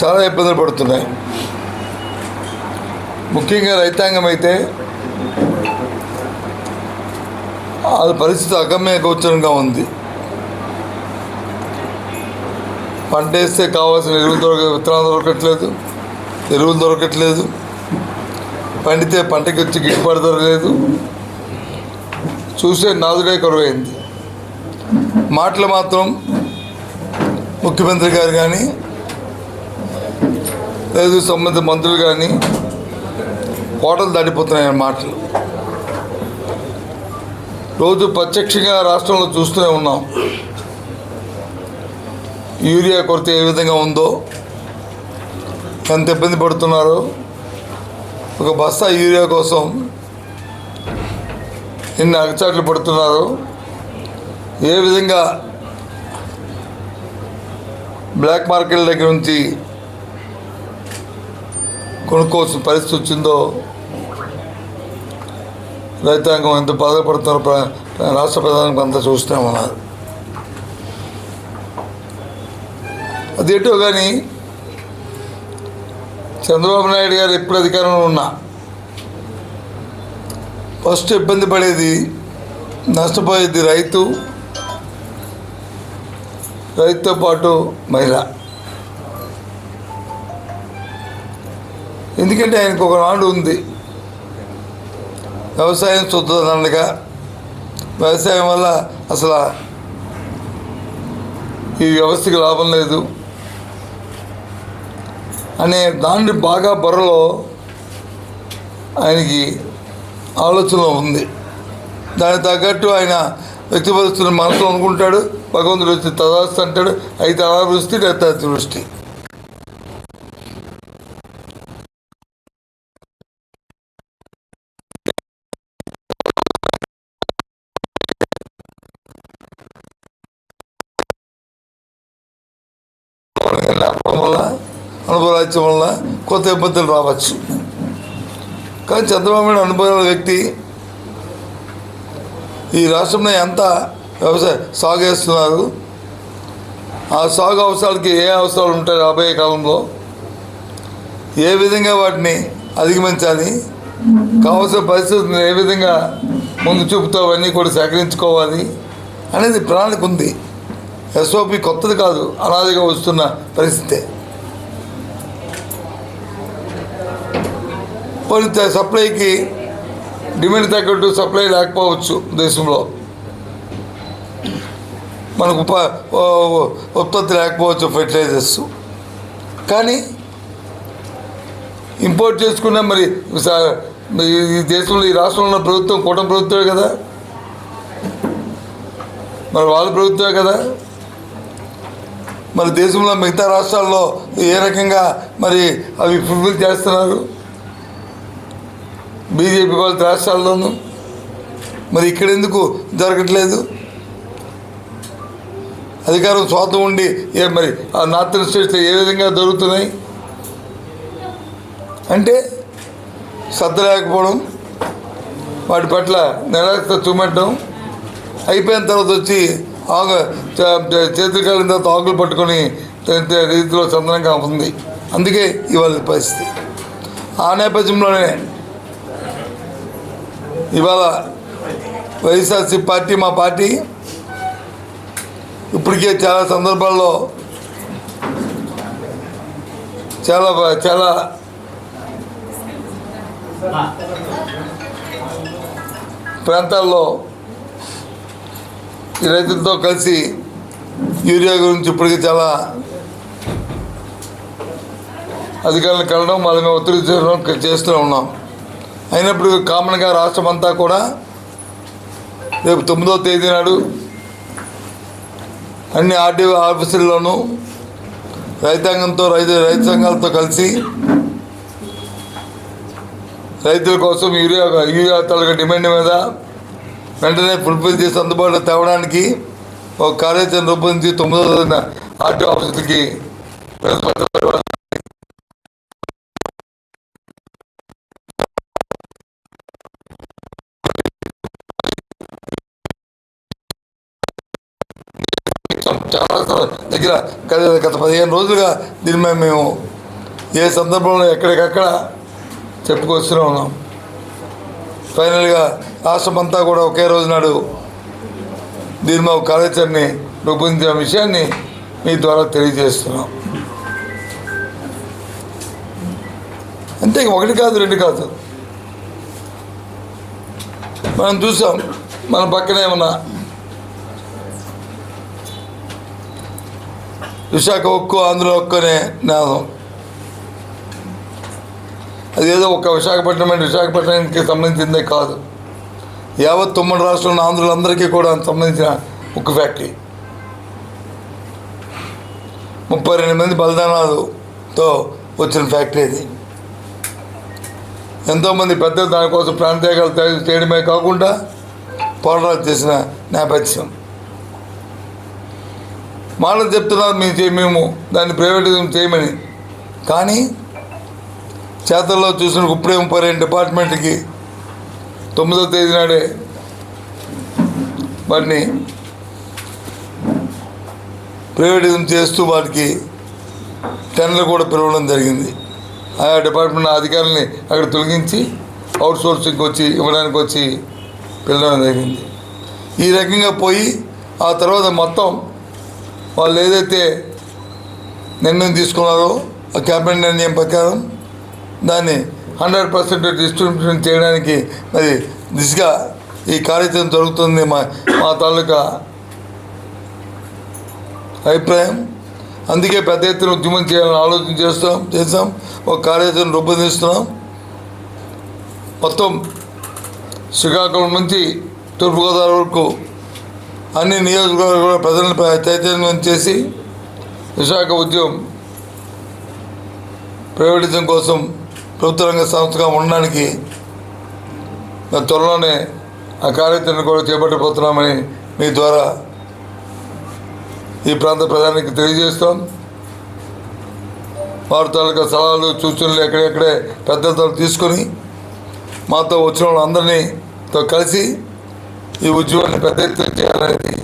చాలా ఇబ్బందులు పడుతున్నాయి. ముఖ్యంగా రైతాంగం అయితే వాళ్ళ పరిస్థితి అగమ్య గోచరంగా ఉంది. పంట వేస్తే కావాల్సిన ఎరువులు దొరక విత్తనాలు దొరకట్లేదు ఎరువులు దొరకట్లేదు. పండితే పంటకి వచ్చి గిట్టుబాటు దొరకలేదు చూసే నాదుడే కరువైంది. మాటలు మాత్రం ముఖ్యమంత్రి గారు కానీ లేదు సంబంధిత మంత్రులు కానీ కోటలు దాటిపోతున్నాయని మాటలు. రోజు ప్రత్యక్షంగా రాష్ట్రంలో చూస్తూనే ఉన్నాం. యూరియా కొరత ఏ విధంగా ఉందో ఎంత ఇబ్బంది పడుతున్నారో. ఒక బస్తా యూరియా కోసం ఎన్ని అగచాట్లు పడుతున్నారు ఏ విధంగా బ్లాక్ మార్కెట్ దగ్గర నుంచి కొనుక్కోవాల్సిన పరిస్థితి వచ్చిందో రైతాంగం ఎంత బాధపడుతున్నారో రాష్ట్ర ప్రధానికి అంతా చూస్తూనే ఉన్నారు అదేటో కానీ చంద్రబాబు నాయుడు గారు ఎప్పుడు అధికారంలో ఉన్నా ఫస్ట్ ఇబ్బంది పడేది నష్టపోయేది రైతు రైతుతో పాటు మహిళ. ఎందుకంటే ఆయనకు ఒక నాడు ఉంది. వ్యవసాయం శుద్ధదండగా వ్యవసాయం వల్ల అసలు ఈ వ్యవస్థకి లాభం లేదు. అనే దాన్ని బాగా బుర్రలో ఆయనకి ఆలోచన ఉంది. దానికి తగ్గట్టు ఆయన వ్యక్తిపరుస్తున్న మనసు అనుకుంటాడు. భగవంతుడు వచ్చి తదాస్తు అంటాడు. అయితే అలా దృష్టి లేదా లేకపోవడం వల్ల అనుభవరాజ్యం వల్ల కొత్త ఇబ్బందులు రావచ్చు. కానీ చంద్రబాబు నాయుడు అనుభవం వ్యక్తి. ఈ రాష్ట్రంలో ఎంత వ్యవసాయ సాగు చేస్తున్నారు? ఆ సాగు అవసరాలకి ఏ అవసరాలు ఉంటాయి రాబోయే కాలంలో? ఏ విధంగా వాటిని అధిగమించాలి? కావాల్సిన పరిస్థితులను ఏ విధంగా ముందు చూపుతావన్నీ కూడా సేకరించుకోవాలి అనేది ప్రణాళిక ఉంది. ఎస్ఓపి కొత్తది కాదు అనాదిగా వస్తున్న పరిస్థితే. పోనీ సప్లైకి డిమాండ్ తగ్గట్టు సప్లై లేకపోవచ్చు దేశంలో. మనకు ఉత్పత్తి లేకపోవచ్చు ఫెర్టిలైజర్స్ కానీ ఇంపోర్ట్ చేసుకున్న మరి ఈ- ఈ దేశంలో ఈ రాష్ట్రంలో ఉన్న ప్రభుత్వం కూటమి ప్రభుత్వమే కదా? మరి వాళ్ళ ప్రభుత్వమే కదా? మరి దేశంలో మిగతా రాష్ట్రాల్లో ఏ రకంగా మరి అవి ఫుల్ఫిల్ చేస్తున్నారు? బీజేపీ వాళ్ళ రాష్ట్రాల్లోనూ? మరి ఇక్కడ ఎందుకు జరగట్లేదు? అధికారం స్వాతం ఉండి ఏ మరి ఆ నార్థన్ స్టేట్స్లో ఏ విధంగా దొరుకుతున్నాయి అంటే శ్రద్ధ లేకపోవడం వాటి పట్ల నిరాశ చూపెట్టడం అయిపోయిన తర్వాత వచ్చి ఆగ చేతులు కాలిన తర్వాత ఆకులు పట్టుకొని రీతిలో చందనంగా ఉంది అందుకే ఇవాళ పరిస్థితి. ఆ నేపథ్యంలోనే ఇవాళ వైఎస్ఆర్సీ పార్టీ మా పార్టీ ఇప్పటికే చాలా సందర్భాల్లో చాలా చాలా ప్రాంతాల్లో ఈ రైతులతో కలిసి యూరియా గురించి ఇప్పటికీ చాలా అధికారులను కలడం వాళ్ళ మీద ఒత్తిడి చేయడం చేస్తూనే ఉన్నాం. అయినప్పుడు కామన్గా రాష్ట్రం అంతా కూడా రేపు తొమ్మిదో తేదీ నాడు అన్ని ఆర్డీఓ ఆఫీసుల్లోనూ రైతాంగంతో రైతు రైతు సంఘాలతో కలిసి రైతుల కోసం యూరియా యూరియా తాలూకా డిమాండ్ మీద వెంటనే ఫుల్ఫిల్ చేసి అందుబాటులో తేవడానికి ఒక కార్యాచరణ రూపొందించి తొమ్మిదో తేదీన ఆర్టీఓ ఆఫీసులకి చాలా దగ్గర గత పదిహేను రోజులుగా దీని మేము ఏ సందర్భంలో ఎక్కడికక్కడ చెప్పుకొస్తూనే ఉన్నాం. ఫైనల్గా రాష్ట్రం అంతా కూడా ఒకే రోజు నాడు దీని మా కార్యాచరణని రూపొందించిన విషయాన్ని మీ ద్వారా తెలియజేస్తున్నాం. అంతే ఒకటి కాదు రెండు కాదు. మనం చూసాం మన పక్కనే ఉన్న విశాఖ ఒక్కో ఆంధ్ర ఒక్కనే అనే నాదం అదేదో ఒక విశాఖపట్నం అంటే విశాఖపట్నానికి సంబంధించిందే కాదు. యావత్ తొమ్మిది రాష్ట్రంలో ఆంధ్రులందరికీ కూడా సంబంధించిన ఉక్కు ఫ్యాక్టరీ. ముప్పై రెండు మంది బలిదానాలతో వచ్చిన ఫ్యాక్టరీ ఇది ఎంతోమంది పెద్దలు దానికోసం ప్రాంతీయాలు చేయడమే కాకుండా పోరాటాలు చేసిన నేపథ్యం. మాటలు చెప్తున్నారు మేము చే- మేము దాన్ని ప్రైవేటిజం చేయమని. కానీ చేతల్లో చూసిన ఇప్పుడే ముప్పై డిపార్ట్మెంట్కి తొమ్మిదో తేదీ నాడే వాటిని ప్రైవేటిజం చేస్తూ వాటికి టెన్లు కూడా పిలవడం జరిగింది. ఆయా డిపార్ట్మెంట్ అధికారుల్ని అక్కడ తొలగించి అవుట్ సోర్సింగ్కి వచ్చి ఇవ్వడానికి వచ్చి పిలవడం జరిగింది. ఈ రకంగా పోయి ఆ తర్వాత మొత్తం వాళ్ళు ఏదైతే నిర్ణయం తీసుకున్నారో ఆ క్యాబినెట్ నిర్ణయం ప్రకారం దాన్ని హండ్రెడ్ పర్సెంట్ డిస్ట్రిబ్యూషన్ చేయడానికి మరి దిశగా ఈ కార్యక్రమం జరుగుతుంది మా మా తాలూకా అభిప్రాయం. అందుకే పెద్ద ఎత్తున ఉద్యమం చేయాలని ఆలోచన చేస్తాం చేస్తాం ఒక కార్యాచరణ రూపొందిస్తున్నాం. మొత్తం శ్రీకాకుళం నుంచి తూర్పుగోదావరి వరకు అన్ని నియోజకవర్గాలు కూడా ప్రజలను చైతన్యం చేసి విశాఖ ఉద్యమం ప్రైవేటిజం కోసం ప్రభుత్వ రంగ సంస్థగా ఉండడానికి త్వరలోనే ఆ కార్యాచరణ కూడా చేపట్టబోతున్నామని మీ ద్వారా ఈ ప్రాంత ప్రధానికి తెలియజేస్తాం. వారి తాలూకా సలహాలు సూచనలు ఎక్కడెక్కడే పెద్దలతో తీసుకొని మాతో వచ్చిన వాళ్ళందరినీతో కలిసి ఈ ఉద్యోగాన్ని పెద్ద ఎత్తున చేయాలనేది